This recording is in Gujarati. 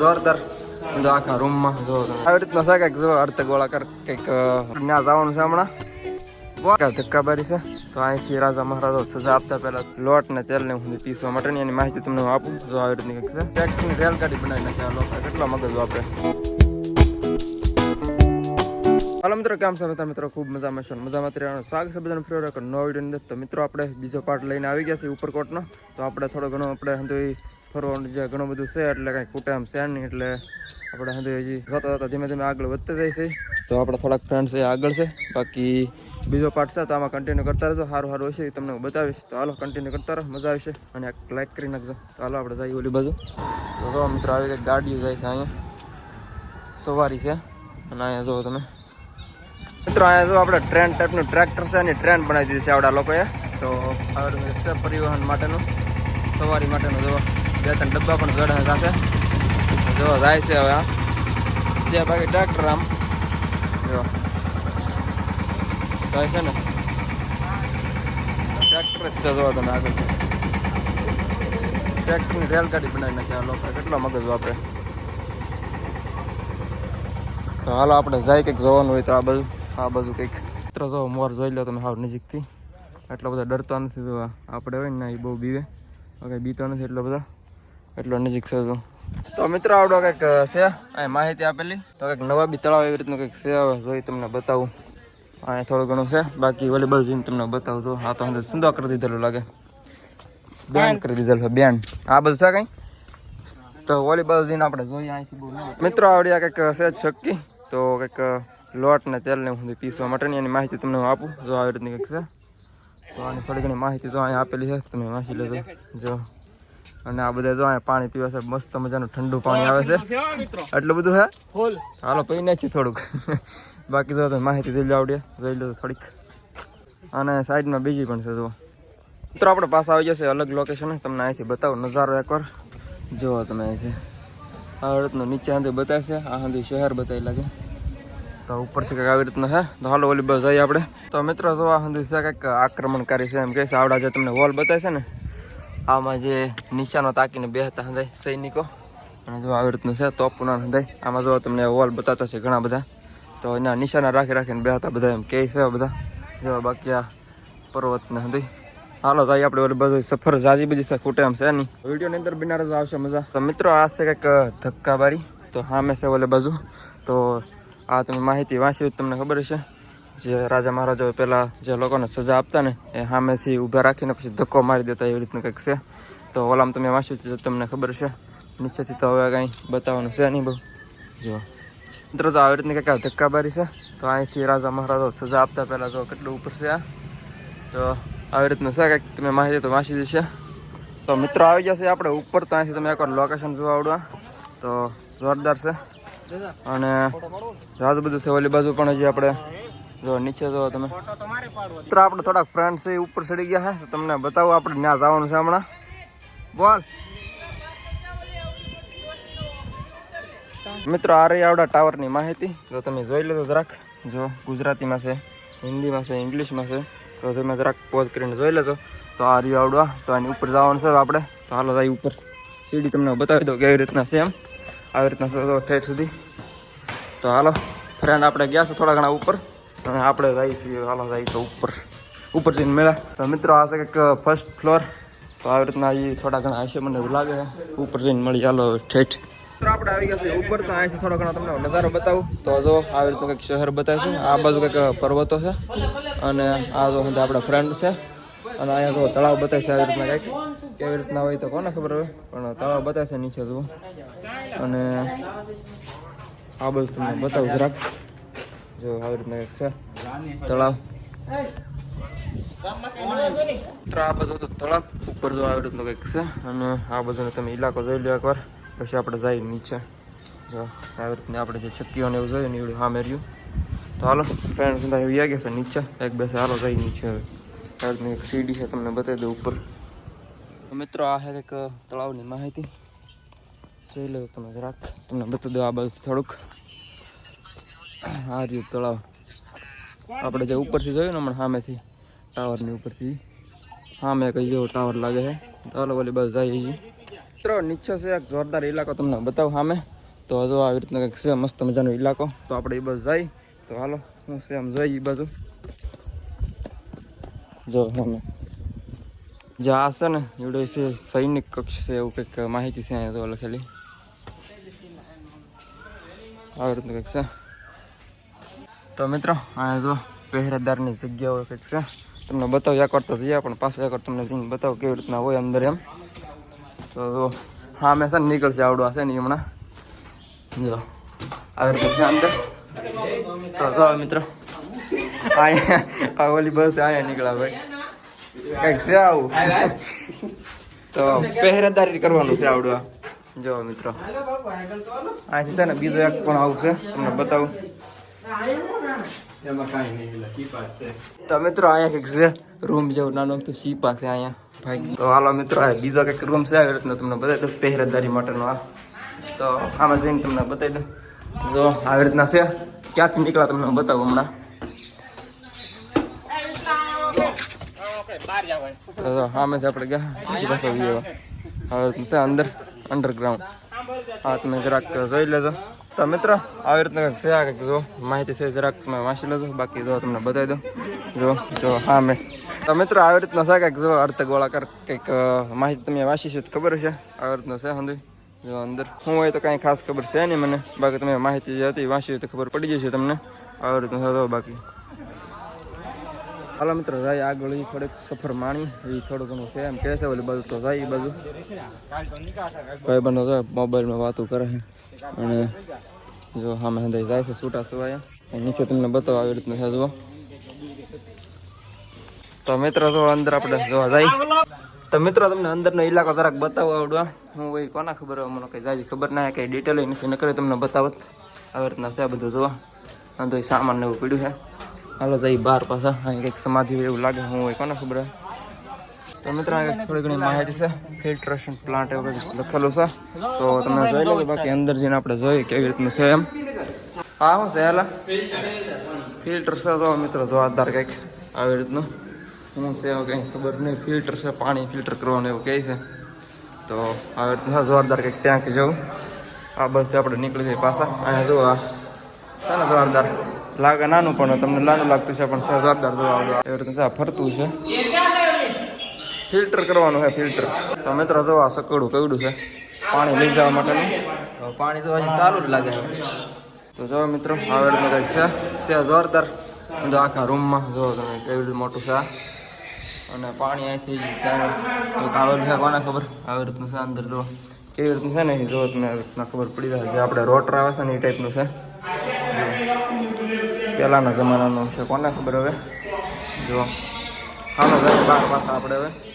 જોરદાર. આખા રૂમમાં જો આવી રીતના છે ગોળાકાર કંઈક ત્યાં જવાનું છે હમણાં. બહુ ધક્કા બારી છે. તો અહીંથી રાજા મહારાજા સજા આપતા પહેલા લોટ ને તેલ ને પીસવા માટેની એની માહિતી તમને હું આપું. જો આવી રીતની રેલગાડી બનાવી કેટલા મગજ વાપરે. હાલો કેમ છે? બધા મિત્રો, ખૂબ મજામાં છો મજામાં રહેવાનું સ્વાગત છે બધાનું ફ્રી રેકોર્ડ નો વીડિયો અંદર. મિત્રો, આપણે બીજો પાર્ટ લઈને આવી ગયા છે ઉપરકોટનો. તો આપણે થોડો ઘણો આપણે ફરવાનું જે ઘણું બધું છે એટલે કાંઈ કુટામ છે નહીં, એટલે આપણે હંધોઈ હજી જોતા જોતા ધીમે ધીમે આગળ વધતા જાય છે. તો આપણે થોડાક ફ્રેન્ડ્સ એ આગળ છે. બાકી બીજો પાર્ટ છે, તો આમાં કન્ટિન્યુ કરતા રહેજો. સારું સારું હશે તમને હું બતાવીશ. તો હાલો કન્ટિન્યુ કરતા રહો. મજા આવશે અને લાઈક કરી નાખજો. તો હાલો, આપણે જઈએ ઓલી બાજુ. તો મિત્રો, આવી કંઈક ગાડીઓ જાય છે અહીંયા. સવારી છે. અને અહીંયા જુઓ તમે. મિત્રો, અહીંયા જો આપણે ટ્રેન ટાઈપનું ટ્રેક્ટર છે એની ટ્રેન બનાવી દીધી છે આવડા લોકોએ. તો પરિવહન માટેનું. સવારી માટેનું જો બે ત્રણ ડબ્બા પણ ગઢ સાથે જો, જાય છે હવે આ છે બાકી ટ્રેક્ટર આમ. જો. જાય છે ને. ટ્રેક્ટર જ છે, જો તમે આગળ. ટ્રેક્ટરની રેલગાડી બનાવી નાખી લોકો. કેટલા મગજ વાપરે. તો હાલો, આપણે જાય કંઈક જવાનું હોય તો આ બાજુ આ બાજુ કંઈક. મિત્રો, જો, મોર જોઈ લો તમે હાવ નજીકથી. એટલા બધા ડરતા નથી તો આપણે હોય ને એ બહુ બીવે. કંઈ બીતો નથી એટલા બધા. એટલો નજીક છે તો. તો મિત્રો, આવડો કંઈક છે? અહીં માહિતી આપેલી? તો કંઈક નવા બી તળાવ એવી રીતનું કંઈક છે, હવે જોઈ તમને બતાવું. અહીંયા થોડું ઘણું છે. બાકી ઓલી બાજુ તમને બતાવું છું. આ તો અંદર સુંદર કરી દીધેલું લાગે. બેન કરી દીધેલું છે, બેન. આ બધું છે કંઈ? તો ઓલી બાજુ આપણે જોઈએ અહીંથી મિત્રો, આવડી કંઈક છે છક્કી. તો કંઈક લોટ ને તેલ ને હું પીસવા માટેની એની માહિતી તમને હું આપું. જો આવી રીતની કંઈક છે. તો આની થોડી ઘણી માહિતી તો અહીંયા આપેલી છે. તમે વાંચી લેજો. જો. અને આ બધા જો અહીંયા પાણી પીવા છે મસ્ત મજાનું ઠંડુ પાણી આવે છે. એટલું બધું હે? હાલો પી નાખી થોડુંક. બાકી જો તમે માહિતી જોઈ લો આવડે. જોઈ લો થોડીક. અને સાઈડમાં બીજી પણ છે જો. મિત્રો આપણે પાસે આવી જશે અલગ લોકેશન તમને અહીંથી બતાવો નજારો એકવાર. જુઓ તમે અહીંથી. આ રીતનું નીચે હાંધી બતાવશે આ હાંધી શહેર બતાવી લાગે. તો ઉપરથી કંઈક આવી રીતનું હે. તો હાલો ઓલી બસ જઈએ આપણે. તો મિત્રો જો આ હાંધી છે કંઈક આક્રમણકારી છે. એમ કહે છે આવડા જે તમને વોલ બતાવશે ને આમાં જે નિશાનો તાકીને બેહતા હંધાય સૈનિકો. અને જો આવી રીતનું છે તોપના હંધાય. આમાં જો તમને વોલ બતાવતા છે ઘણા બધા, તો એના નિશાના રાખી રાખીને બેહતા બધા એમ કહે છે બધા. જો બાકી આ પર્વતને હંધાય. હાલો, તો આપણે ઓલી બધું સફર જાજી બધી છે, ખૂટે એમ છે નહીં વિડીયોની અંદર બિનાર જ આવશે, મજા. તો મિત્રો, આ છે કંઈક ધક્કાબારી. તો સામે છે ઓલે બાજુ. તો આ તમે માહિતી વાંચી તમને ખબર હશે. જે રાજા મહારાજાઓ પહેલાં જે લોકોને સજા આપતા ને એ સામેથી ઊભા રાખીને પછી ધક્કો મારી દેતા એવી રીતનું કંઈક છે. તો ઓલામાં તમે વાંચ્યું છે તમને ખબર છે. નીચેથી તો હવે કાંઈ બતાવવાનું છે નહીં બહુ. જો. મિત્રો તો આવી રીતની કંઈક આ ધક્કાબારી છે. તો અહીંથી રાજા મહારાજાઓ સજા આપતા પહેલાં જો કેટલું ઉપર છે આ. તો આવી રીતનું છે કંઈક. તમે માહિતી તો વાંચી જશે તો મિત્રો આવી ગયા છે આપણે ઉપર. તો અહીંથી તમે એકવાર લોકેશન જોવા આવડવા તો જોરદાર છે. અને રાજુ બધું છે ઓલી બાજુ પણ હજી આપણે જો નીચે જો તમે. મિત્રો આપણે થોડાક ફ્રેન્ડ છે ઉપર ચડી ગયા છે તમને બતાવું આપણે ત્યાં જવાનું છે હમણાં. બોલ. મિત્રો આ રહી આવડા ટાવરની માહિતી. જો તમે જોઈ લેજો જરાક. જો ગુજરાતીમાં છે હિન્દીમાં છે ઇંગ્લિશમાં છે. તો તમે જરાક પોઝ કરીને જોઈ લેજો. તો આ રહ્યું આવડવા તો આની ઉપર જવાનું છે આપણે. તો હાલો જાય ઉપર. સીડી તમને બતાવી દો કેવી રીતના છે એમ. આવી રીતના ઠેઠ સુધી. તો હાલો ફ્રેન્ડ આપણે ગયા છે થોડા ઘણા ઉપર. અને આપણે જાય છીએ, હાલો જાય તો ઉપર. ઉપર જઈને મેળા. તો મિત્રો, આ છે કંઈક ફર્સ્ટ ફ્લોર તો આવી રીતના એ થોડા ઘણા હશે મને એવું લાગે. ઉપર જઈને મળી, હાલો, ઠેઠ. આપણે આવી ગયા ઉપર, તો અહીંથી તમને નજારો બતાવું. તો આવી રીતનું કંઈક શહેર બતાવે છે. આ બાજુ કંઈક પર્વતો છે. અને આ જો આપણા ફ્રેન્ડ છે. અને અહીંયા જો તળાવ બતાવે છે આવી રીતના કંઈક. કેવી રીતના હોય તો કોને ખબર હોય, પણ તળાવ બતાવે છે નીચે જુઓ અને આ બધું તમને બતાવું જરાક. જો આવી રીતના એક છે. તળાવ. મિત્રો આ બધું તો તળાવ. ઉપર જો આવી રીતનું કંઈક છે. અને આ બધાનો તમે ઇલાકો જોઈ લો એકવાર. પછી આપણે જઈએ નીચે. જો આવી રીતના આપણે જે છક્કીઓને એવું જોઈએ ને એવું સામે રહ્યું તો હાલો ફ્રેન્ડ સુધી ગયા છે નીચે. એક બેસે હાલો જઈ નીચે હવે. આવી રીતની એક સીડી છે તમને બતાવી દઉં ઉપર. મિત્રો આ છે એક તળાવની માહિતી. જોઈ લો તમે જરાક. તમને બતાવી દો આ બાજુ થોડુંક. આ રહ્યું તળાવ. આપણે જે ઉપરથી જોયું ને હમણાં સામેથી, ટાવરની ઉપરથી. સામે કઈ જેવો ટાવર લાગે છે. હાલો ઓલી બસ જાય છીએ. મિત્રો, નીચે છે એક જોરદાર ઇલાકો તમને બતાવું સામે. તો જો આવી રીતના કંઈક છે, મસ્ત મજાનો ઇલાકો તો આપણે એ બસ જાય તો હાલો, હું છે આમ એ બાજુ. જો સામે. જે આ છે ને એવડે છે સૈનિક કક્ષ છે, એવું કંઈક માહિતી છે અહીંયા જો લખેલી. આવી રીતનું કંઈક છે. તો મિત્રો અહીંયા જો પહેરેદારની જગ્યાઓ કંઈક છે. તમને બતાવું, એક વાર તો જઈએ પણ પાછું એક વાર તમને જઈને બતાવું કેવી રીતના હોય અંદર એમ. તો જો, હા, મેં છે ને નીકળશે આવડું હશે ને હમણાં. જો, આવી રીતે છે અંદર. તો જો, મિત્રો, અહીંયા ઓલી બસ અહીંયા નીકળ્યા ભાઈ. કંઈક છે આવું. તો પહેરેદારી કરવાનું છે આવડું જો, મિત્રો. અહીંયા છે ને બીજો એક પણ આવશે તમને બતાવું. તો મિત્રો, અહીંયા કંઈક છે રૂમ જેવું નાનો તો સી પાસે અહીંયા. ભાઈ, તો હાલો મિત્રો, આ બીજો કંઈક રૂમ છે, આવી રીતનો તમને બતાવી દઉં, પહેરેદારી માટેનો આ. તો આમાં જઈને તમને બતાવી દઉં. જો, આવી રીતના છે. ક્યાંથી નીકળ્યા તમને બતાવું હમણાં. સામેથી આપણે ગયા. બીજી અંદર અંડરગ્રાઉન્ડ હા તમે જરાક જોઈ લેજો. તો મિત્રો, આવી રીતના કંઈક છે આ કંઈક જો, માહિતી છે જરાક તમે વાંચી લેજો, બાકી જો તમને બતાવી દો જો જો, હા, મેં. તો મિત્રો, આવી રીતના છે કંઈક જો અર્થ ગોળાકાર કંઈક માહિતી તમે વાંચી છે ખબર છે. આવી રીતનો છે હંધુ. જો, અંદર હું હોય તો કાંઈ ખાસ ખબર છે નહીં મને. બાકી તમે માહિતી જે હતી વાંચી તો ખબર પડી જશે તમને. આવી રીતનું થતો બાકી. હાલો મિત્રો, જાય આગળ થોડીક સફર માણી. એ થોડું ઘણું છે, એમ કહે છે, ઓલી બાજુ તો જાય એ બાજુ. ભાઈ બંધો તો મોબાઈલમાં વાતો કરે છે. અને જો સામે મેં જાય છે, છૂટા સુવાયા નીચે તમને બતાવો આવી રીતનું છે, જુઓ. તો મિત્રો, જો અંદર આપણે જોવા જાય. તો મિત્રો, તમને અંદરનો ઇલાકો જરાક બતાવો આવડવા. હું એ કોના ખબર હોય, મને કંઈ જાય ખબર ના કંઈ ડિટેલ નથી. નકરે તમને બતાવત. આવી રીતના છે બધું જોવા અંદર સામાન ને એવું પીડ્યું છે. હાલો જઈ બહાર પાછા. અહીં કંઈક સમાધિ એવું લાગે, હું હોય કોને ખબર તો મિત્રો થોડી ઘણી માહિતી છે. ફિલ્ટ્રેશન પ્લાન્ટ એવું કંઈક લખેલું છે. તો તમે જોઈ લો બાકી અંદર જઈને આપણે જોઈએ કેવી રીતનું છે એમ. હા હું છે, હેલા? ફિલ્ટર છે, તો મિત્રો જોરદાર કંઈક આવી રીતનું. શું છે એવું કંઈ ખબર નહીં. ફિલ્ટર છે, પાણી ફિલ્ટર કરવાનું એવું કહે છે. તો આવી રીતનું જોરદાર કંઈક ટેન્ક જવું આ બસથી આપણે નીકળી જઈએ પાછા. અહીંયા જો આ. જોરદાર લાગે નાનું પણ તમને નાનું લાગતું છે, પણ જોરદાર જોવા આવડું. એવી રીતે ફરતું છે. ફિલ્ટર કરવાનું છે ફિલ્ટર. તો મિત્રો જોવા સકડું કેવડું છે? પાણી લઈ જવા માટેનું. પાણી તો અહીં સારું જ લાગે. તો જો મિત્રો આવી રીતનું કંઈક છે છે જોરદાર. તો આખા રૂમમાં, જો તમે કેવી રીતે મોટું છે અને પાણી અહીંથી ચાલે. એક આવેલું છે, કોને ખબર? આવી રીતનું છે અંદર, જો. કેવી રીતનું છે ને જો તમને આવી રીતના ખબર પડી જે આપણે રોટર આવે છે ને એ ટાઈપનું છે. પહેલાંના જમાનાનો છે કોને ખબર હવે? જો હાલો જાય બાર પાછા આપણે હવે.